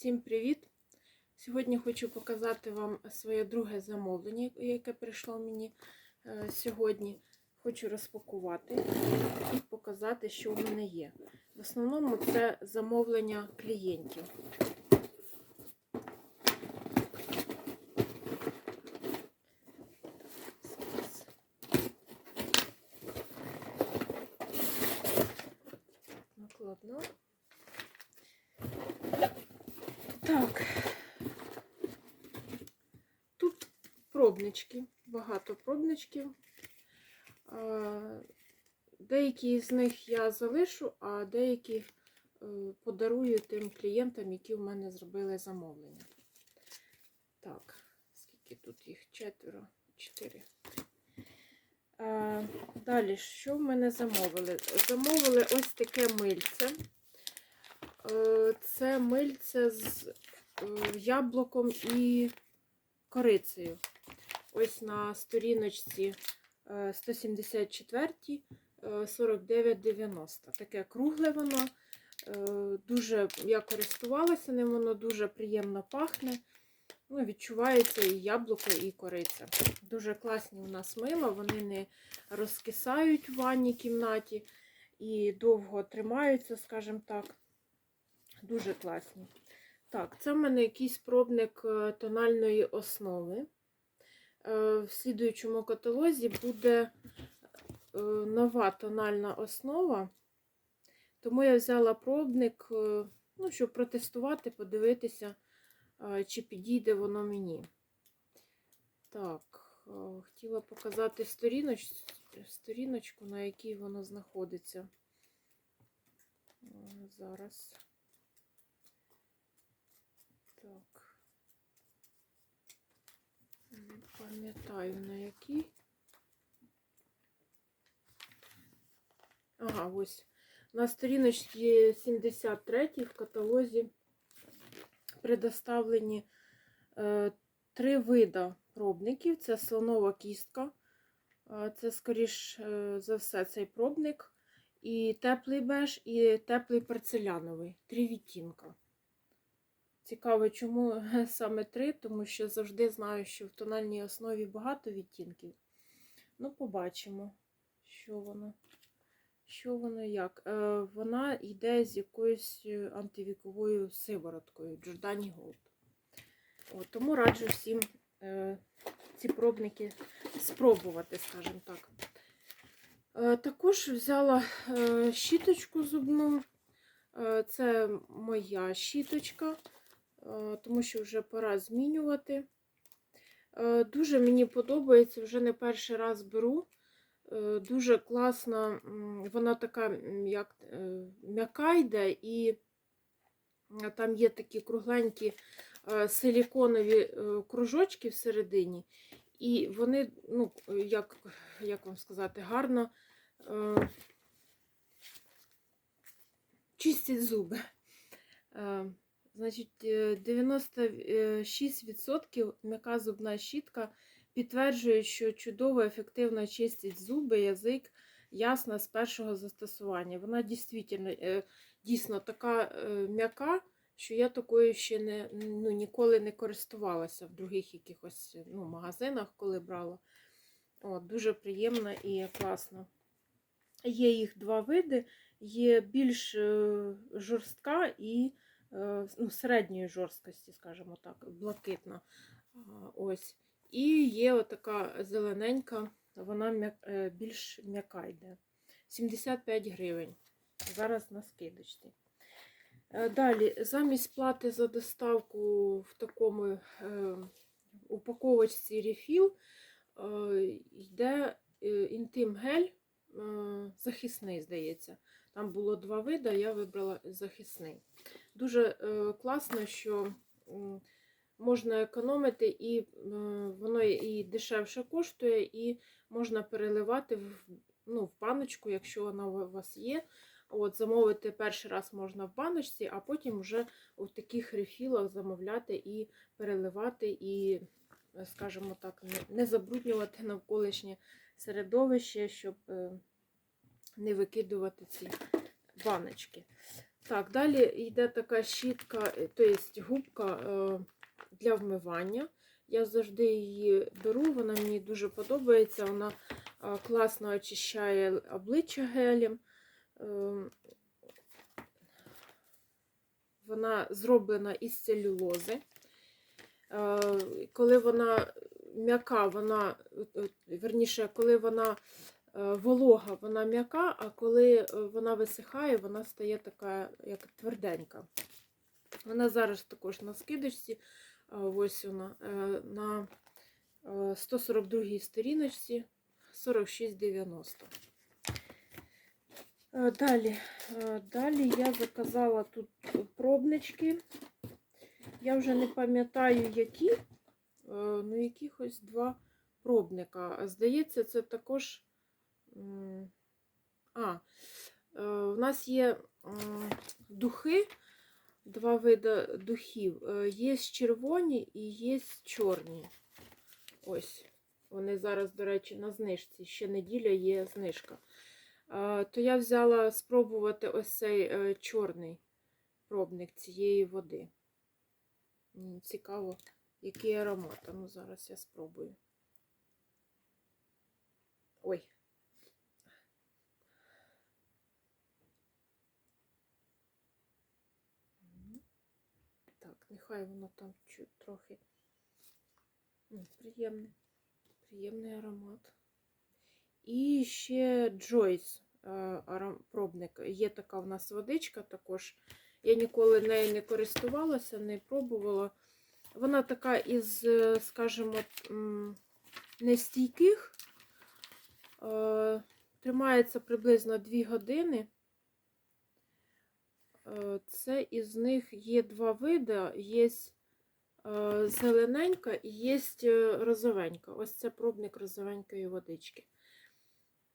Всім привіт! Сьогодні хочу показати вам своє друге замовлення, яке прийшло мені е, сьогодні. Хочу розпакувати і показати, що в мене є. В основному це замовлення клієнтів. Зараз. Накладно. Так. Тут пробнички, багато пробничків. Деякі з них я залишу, а деякі е, подарую тим клієнтам, які в мене зробили замовлення. Так, скільки тут їх? Четверо, чотири. Далі, що в мене замовили? Замовили ось таке мильце. Е, Це мильце з е, яблуком і корицею. Ось на сторіночці е, 174 е, 49,90. Таке кругле воно. Е, Дуже я користувалася ним, воно дуже приємно пахне. Ну, Відчувається і яблуко, і кориця. Дуже класні у нас мила, вони не розкисають в ванній кімнаті і довго тримаються, скажімо так. Дуже класні. Так, це в мене якийсь пробник е, тональної основи. Е, В слідуючому каталозі буде е, нова тональна основа. Тому я взяла пробник, е, ну, щоб протестувати, подивитися, чи підійде воно мені. Так, хотіла показати сторіноч... сторіночку, на якій воно знаходиться. Зараз. Так. Не пам'ятаю на якій. Ага, ось. На сторіночці 73 в каталозі предоставлені е, три вида пробників. Це слонова кістка. Е, Це, скоріш е, за все, цей пробник. І теплий беж, і теплий порцеляновий. Три відтінка. Цікаво, чому саме три, тому що завжди знаю, що в тональній основі багато відтінків. Ну, побачимо, що воно. Що воно як? Е, вона йде з якоюсь е, антивіковою сивороткою Gold. От, тому раджу всім е, ці пробники спробувати, скажімо так. Е, також взяла е, щіточку зубну. Е, це моя щіточка. Е, тому що вже пора змінювати. Е, Дуже мені подобається, вже не перший раз беру. Е, Дуже класна, вона така як м'яка йде, і там є такі кругленькі силіконові кружочки всередині. І вони, ну, як, як вам сказати, гарно е, чистять зуби. Значить, е, 96% м'яка зубна щітка підтверджує, що чудово ефективно чистить зуби, язик ясно з першого застосування. Вона дійсно, е, дійсно така е, м'яка, що я такою ще не, ну, ніколи не користувалася в других якихось ну, магазинах, коли брала. От, дуже приємно і класно. Є їх два види, є більш е, жорстка і ну, середньої жорсткості, скажімо так, блакитна. Ось. І є отака зелененька, вона е, більш м'яка йде. 75 гривень. Зараз на скидочці. Е, Далі, замість плати за доставку в такому е, упаковочці рефіл е, йде е, інтим гель е, захисний, здається. Там було два види, я вибрала захисний. Дуже е, класно, що можна економити, і е, воно і дешевше коштує, і можна переливати в, ну, в баночку, якщо вона у вас є. От, Замовити перший раз можна в баночці, а потім вже у таких рефілах замовляти і переливати, і, е, скажімо так, не, забруднювати навколишнє середовище, щоб не викидувати ці баночки. Так, далі йде така щітка, тобто губка е, для вмивання. Я завжди її беру, вона мені дуже подобається. Вона е, класно очищає обличчя гелем. Вона зроблена із целюлози. Коли вона м'яка, вона, верніше, коли вона волога, вона м'яка, а коли е, вона висихає, вона стає така, як тверденька. Вона зараз також на скидочці, ось вона, е, на е, 142 сторіночці 46,90. Е, Далі, е, далі я заказала тут пробнички. Я вже не пам'ятаю, які, е, ну якихось два пробника. Здається, це також. А, е, у нас є духи, два види духів. Е, Є червоні і є чорні. Ось. Вони зараз, до речі, на знижці. Ще неділя є знижка. Е, То я взяла спробувати ось цей чорний пробник цієї води. Цікаво, який аромат. Ну, зараз я спробую. Ой. Нехай воно там трохи. Приємний. Приємний аромат. І ще Джойс е, пробник. Є така в нас водичка також. Я ніколи нею не користувалася, не пробувала. Вона така із, е, скажімо, нестійких. Е, Тримається приблизно 2 години. Е, Це із них є два види. Є е, зелененька і є е, розовенька. Ось це пробник розовенької водички.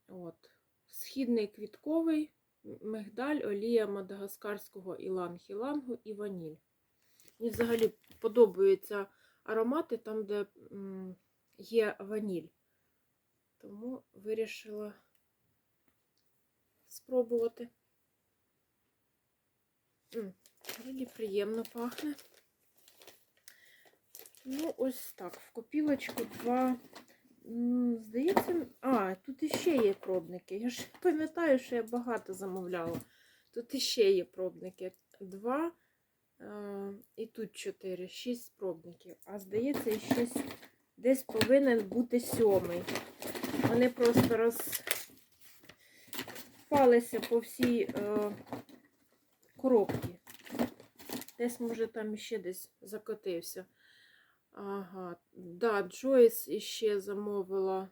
От. Східний квітковий, мигдаль, олія мадагаскарського іланг-ілангу і ваніль. Мені взагалі подобаються аромати там, де є ваніль. Тому вирішила спробувати. Взагалі приємно пахне. Ну, ось так. В копілочку два. Здається, а, тут іще є пробники. Я ж пам'ятаю, що я багато замовляла. Тут іще є пробники. Два е, і тут чотири, шість пробників. А здається, с- десь повинен бути сьомий. Вони просто розпалися по всій е, коробці. Десь, може, там ще десь закотився. Ага, да, Джойс іще замовила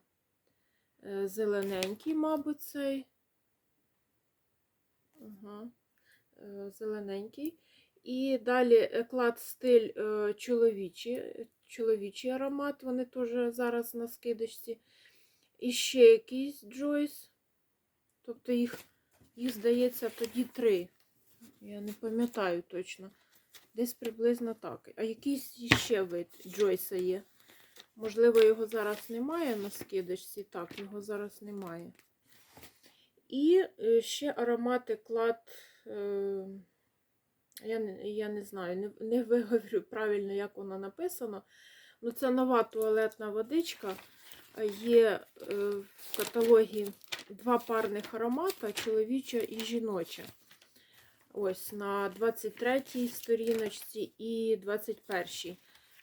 е, зелененький, мабуть, цей. Ага, е, зелененький. І далі еклад стиль е, чоловічий, чоловічий аромат, вони теж зараз на скидочці. І ще якийсь Джойс. Тобто їх, їх здається, тоді три. Я не пам'ятаю точно. Десь приблизно так. А якийсь ще вид Джойса є. Можливо, його зараз немає на скидочці. Так, його зараз немає. І е, ще аромати клад. Е, я, не, я не знаю, не, не виговорю правильно, як воно написано. Ну, це нова туалетна водичка. Є е, в каталогі два парних аромата чоловіча і жіноча. Ось на 23 й сторіночці і 21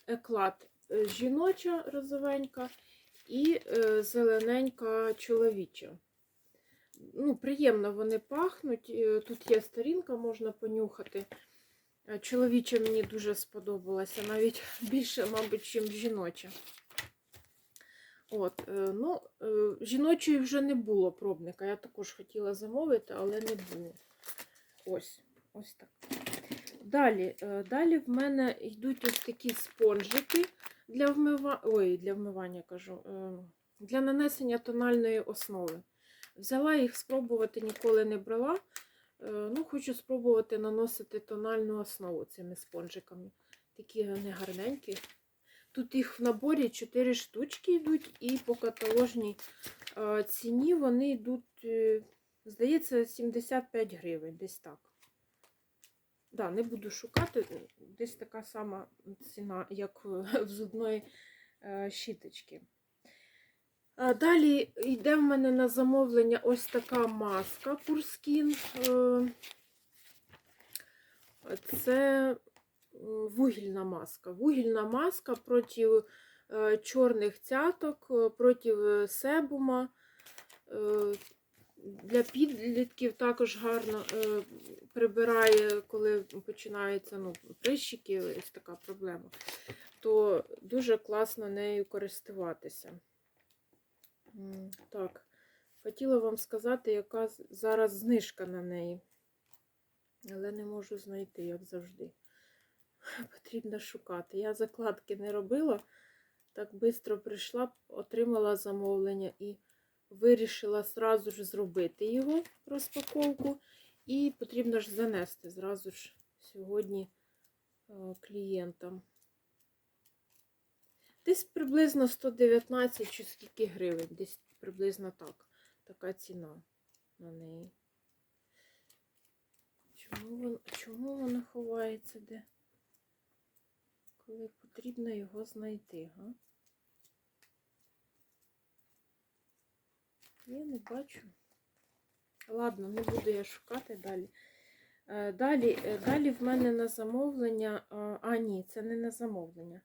еклад е, жіноча розовенька і е, зелененька чоловіча. Ну, приємно вони пахнуть. Е, Тут є сторінка, можна понюхати. Чоловіча мені дуже сподобалася, навіть більше, мабуть, ніж жіноча. От, ну, жіночої вже не було пробника. Я також хотіла замовити, але не було. Ось, ось так. Далі, е, далі в мене йдуть ось такі спонжики для вмива... Ой, для вмивання кажу, е, для нанесення тональної основи. Взяла їх спробувати, ніколи не брала. Е, Ну, хочу спробувати наносити тональну основу цими спонжиками. Такі вони гарненькі. Тут їх в наборі 4 штучки йдуть, і по каталожній ціні вони йдуть, здається, 75 гривень, десь так. Да, не буду шукати. Десь така сама ціна, як в зубної е, щіточки. Далі йде в мене на замовлення ось така маска Пурскін. Е, Це вугільна маска. Вугільна маска проти е, чорних цяток, е, проти е, себума. Для підлітків також гарно е, прибирає, коли починаються ну, прищики, ось така проблема, то дуже класно нею користуватися. Так, хотіла вам сказати, яка зараз знижка на неї. Але не можу знайти, як завжди. Потрібно шукати. Я закладки не робила, так швидко прийшла, отримала замовлення і вирішила зразу ж зробити його розпаковку. І потрібно ж занести зразу ж сьогодні е, клієнтам. Десь приблизно 119 чи скільки гривень, десь приблизно так. Така ціна на неї. Чому воно, чому воно ховається де? Коли потрібно його знайти, га? Я не бачу. Ладно, не буду я шукати далі. Е, Далі, е, далі в мене на замовлення. А, ні, це не на замовлення.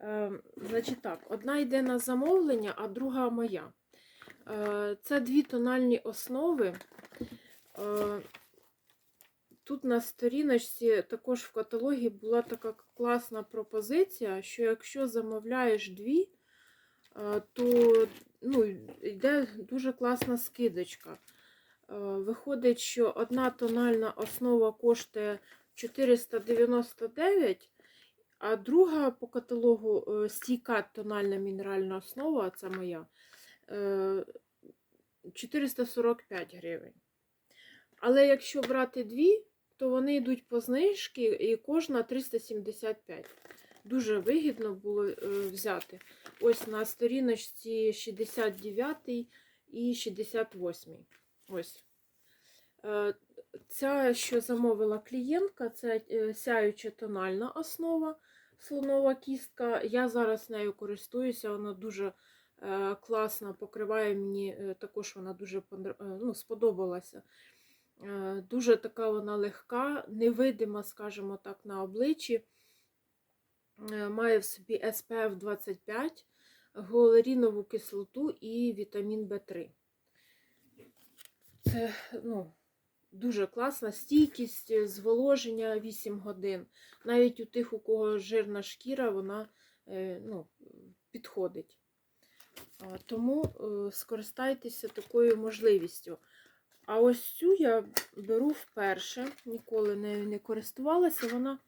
Е, Значить так, одна йде на замовлення, а друга моя. Це дві тональні основи. Тут на сторіночці також в каталогі була така класна пропозиція, що якщо замовляєш дві, то ну, йде дуже класна скидочка. Е, Виходить, що одна тональна основа коштує 499, а друга по каталогу е, стійка тональна мінеральна основа, це моя, е, 445 гривень. Але якщо брати дві, то вони йдуть по знижці і кожна 375. Дуже вигідно було е, взяти. Ось на сторіночці 69 і 68. Ось. Е, Ця, що замовила клієнтка, це е, сяюча тональна основа, слонова кістка. Я зараз нею користуюся, вона дуже класно покриває мені, також вона дуже ну, сподобалася. Дуже така вона легка, невидима, скажімо так, на обличчі. Е, Має в собі SPF 25, гуалерінову кислоту і вітамін В3. Це ну, дуже класна стійкість, е, зволоження 8 годин. Навіть у тих, у кого жирна шкіра, вона е, ну, підходить. Тому скористайтеся такою можливістю. А ось цю я беру вперше, ніколи нею не користувалася. Вона.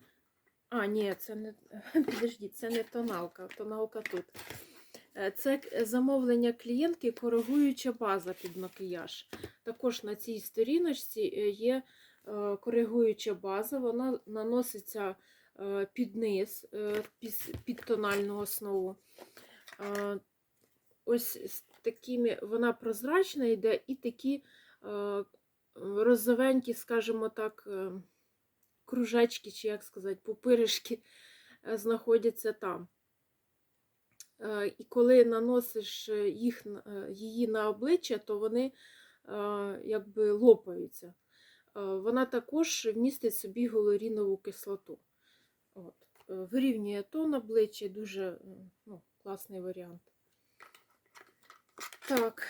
А, ні, це не. Підождіть, це не тоналка, тоналка тут. Е, Це замовлення клієнтки, коригуюча база під макіяж. Також на цій сторіночці е, є е, коригуюча база, вона наноситься під низ, під тональну основу. Ось з такими вона прозрачна йде, і такі розовенькі, скажімо так, кружечки, чи як сказати, пупиришки е, знаходяться там. Е, І коли наносиш е, їх, її на обличчя, то вони якби лопаються. Вона також містить собі гіалуронову кислоту. От. Вирівнює тон обличчя, дуже ну, класний варіант. Так.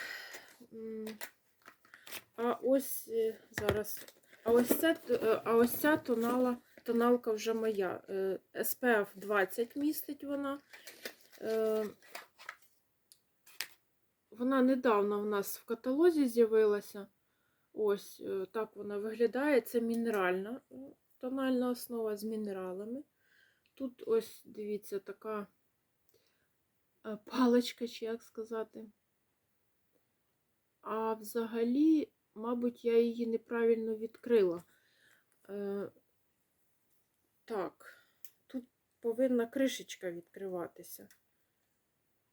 А ось зараз. А ось, це, е, а ось ця тонала, тоналка вже моя. Е, SPF 20 містить вона. Е, Вона недавно в нас в каталозі з'явилася. Ось так вона виглядає. Це мінеральна тональна основа з мінералами. Тут ось, дивіться, така паличка, чи як сказати. А взагалі, мабуть, я її неправильно відкрила. Е, так, тут повинна кришечка відкриватися.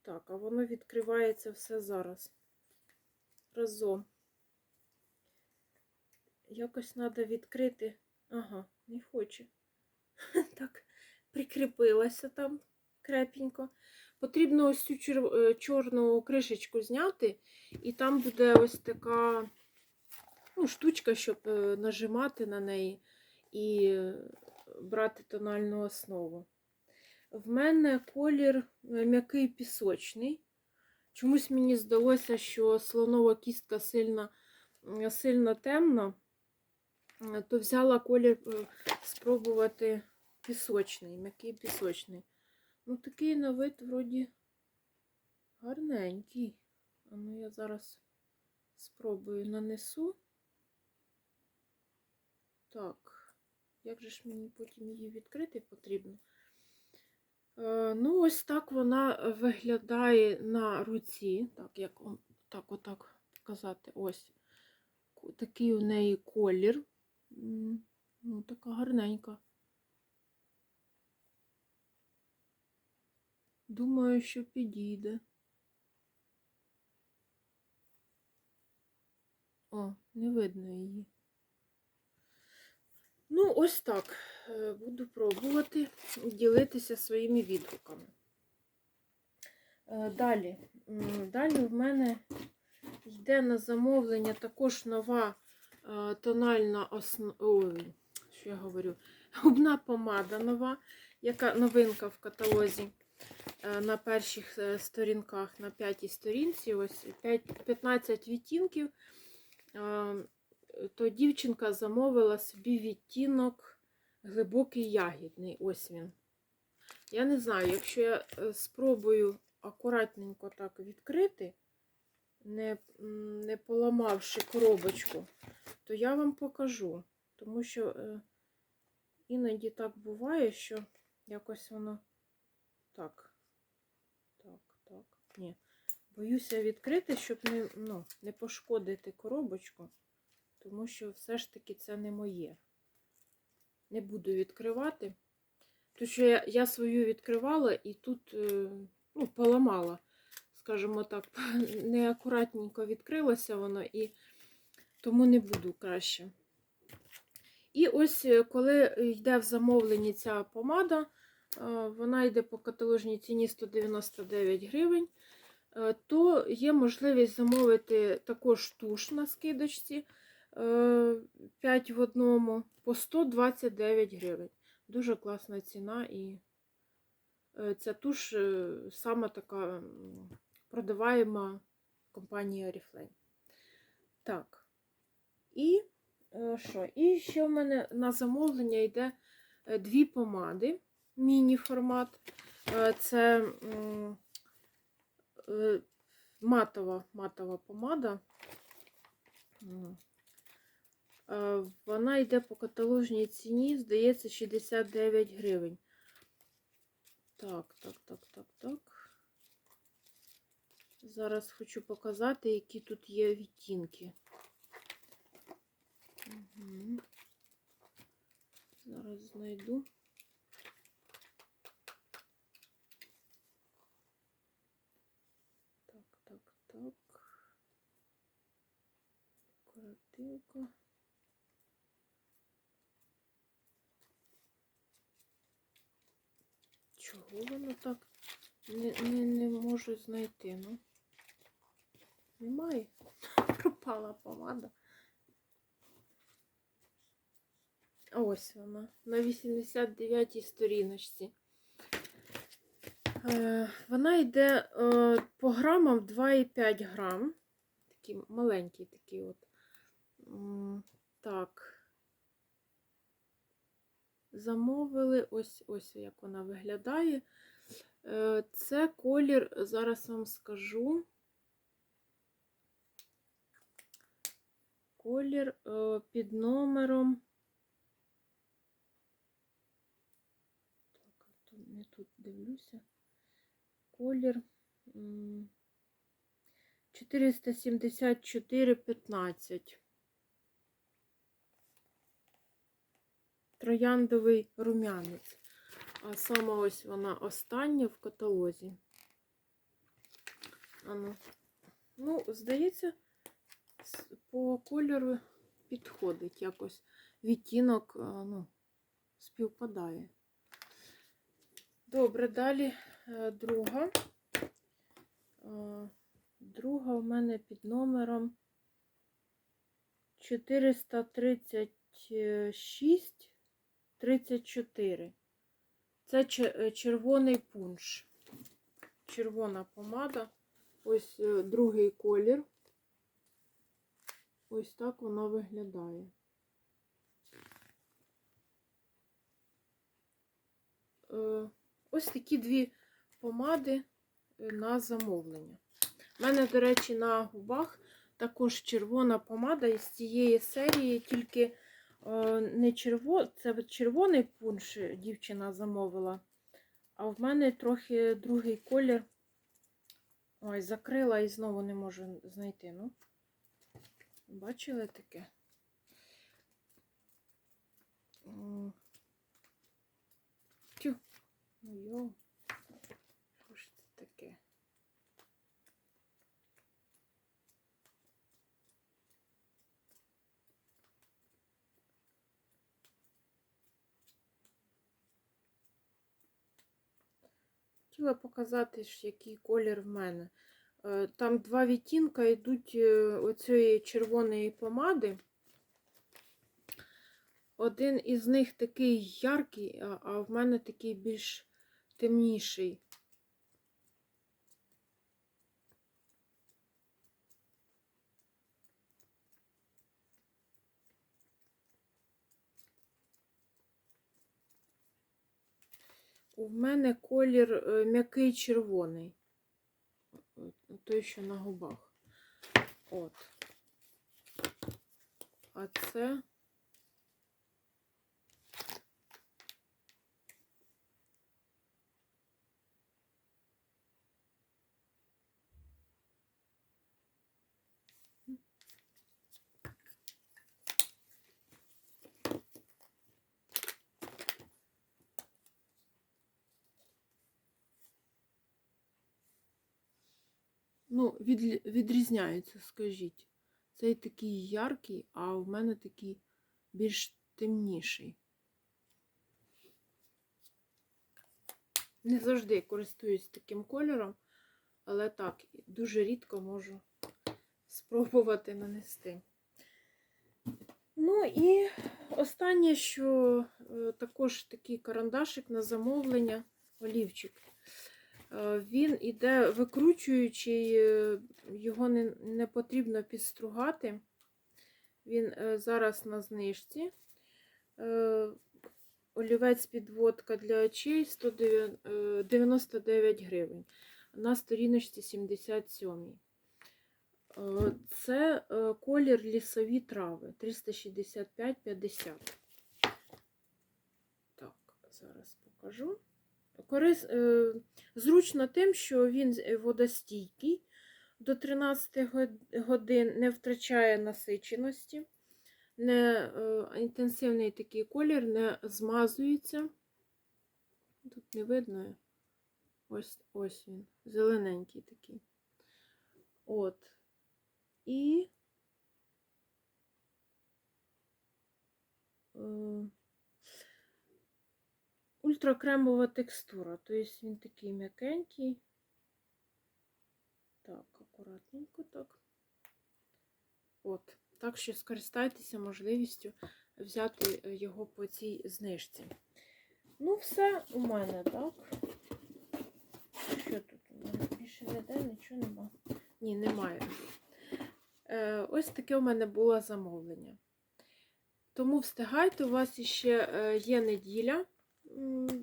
Так, а воно відкривається все зараз. Разом. Якось треба відкрити. Ага, не хоче. Так, прикріпилася там крепенько. Потрібно ось цю е, чорну кришечку зняти, і там буде ось така ну, штучка, щоб е, нажимати на неї і е, брати тональну основу. В мене колір е, м'який пісочний. Чомусь мені здалося, що слонова кістка сильно, сильно темна, то взяла колір спробувати пісочний, м'який пісочний. Ну, такий на вид вроді гарненький. А ну я зараз спробую нанесу. Так, як же ж мені потім її відкрити потрібно? Е, ну, ось так вона виглядає на руці. Так, як так, отак показати. Ось такий у неї колір. Ну, така гарненька. Думаю, що підійде. О, не видно її. Ну, ось так. Е, Буду пробувати ділитися своїми відгуками. Е, Далі. Далі в мене йде на замовлення також нова е, тональна основа. Ой, що я говорю? Губна помада нова, яка новинка в каталозі на перших сторінках, на п'ятій сторінці. Ось 5, 15 відтінків. То дівчинка замовила собі відтінок глибокий ягідний. Ось він. Я не знаю, якщо я е, спробую акуратненько так відкрити, не, не поламавши коробочку, то я вам покажу. Тому що е, іноді так буває, що якось воно так, так, так. Ні. Боюся відкрити, щоб не, ну, не пошкодити коробочку, тому що все ж таки це не моє. Не буду відкривати. Тому що я, я свою відкривала і тут е, ну, поламала, скажімо так, неакуратненько відкрилося воно, і тому не буду краще. І ось е, коли йде в замовленні ця помада, е, вона йде по каталожній ціні 199 гривень, то є можливість замовити також туш на скидочці 5 в одному по 129 гривень. Дуже класна ціна і е, ця туш е, саме така продаваєма компанія Oriflame. Так. І е, що? І ще в мене на замовлення йде е, дві помади, міні-формат. Е, Це е, матова, матова помада. Е, Вона йде по каталожній ціні, здається, 69 гривень. Так, так, так, так, так. Зараз хочу показати, які тут є відтінки. Угу. Зараз знайду. Так, так, так. Коротилка. Воно так не, не, не можу знайти, ну? Немає. Пропала помада. Ось вона. На 89-й сторіночці. Е, вона йде е, по грамам 2,5 грам. Такий маленький такий от. Так. Замовили ось ось як вона виглядає. Е, Це колір, зараз вам скажу. Колір е, під номером. Так, не тут дивлюся. Колір м, 474,15. Трояндовий рум'янець. А саме ось вона остання в каталозі. Ану. Ну, здається, по кольору підходить якось відтінок, ну, співпадає. Добре, далі е, друга. Е, Друга в мене під номером 436 34. Це е, червоний пунш. Червона помада. Ось е, другий колір. Ось так воно виглядає. Е, Ось такі дві помади на замовлення. У мене, до речі, на губах також червона помада із цієї серії, тільки не черво... це червоний пунш дівчина замовила, а в мене трохи другий колір. Ой, закрила і знову не можу знайти. Ну, бачили таке? Тю. Ну йо. Що ж це таке? Хотіла показати, який колір в мене. Е, Там два відтінка йдуть е, оцієї червоної помади. Один із них такий яркий, а- а в мене такий більш темніший. У мене колір е, м'який червоний. Той, що на губах. От. А це. Ну, відлі- відрізняються, скажіть. Цей такий яркий, а в мене такий більш темніший. Не завжди користуюсь таким кольором, але так, дуже рідко можу спробувати нанести. Ну і останнє, що е, також такий карандашик на замовлення, олівчик. Е, Він іде викручуючий, е, його не, не потрібно підстругати. Він е, зараз на знижці. Олівець підводка для очей 199 гривень. На сторіночці 77. Е, Це колір лісові трави 365,50. Так, зараз покажу. Корис... е, Зручно тим, що він водостійкий до 13 годин, не втрачає насиченості, не е, інтенсивний такий колір, не змазується. Тут не видно. Ось, ось він, зелененький такий. От. І е, ультракремова текстура. Тобто він такий м'якенький. Так, акуратненько так. От. Так що скористайтеся можливістю взяти е, його по цій знижці. Ну, все у мене, так. Що тут? У мене більше ніде нічого нема. Ні, немає. Е, ось таке у мене було замовлення. Тому встигайте, у вас ще е, є неділя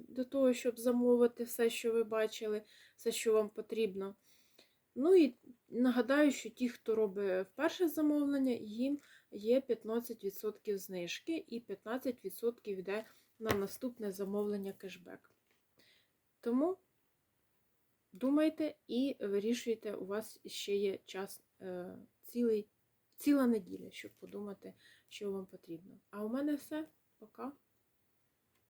до того, щоб замовити все, що ви бачили, все, що вам потрібно. Ну і нагадаю, що ті, хто робить вперше замовлення, їм є 15% знижки і 15% йде на наступне замовлення кешбек. Тому думайте і вирішуйте, у вас ще є час е, цілий, ціла неділя, щоб подумати, що вам потрібно. А у мене все. Пока.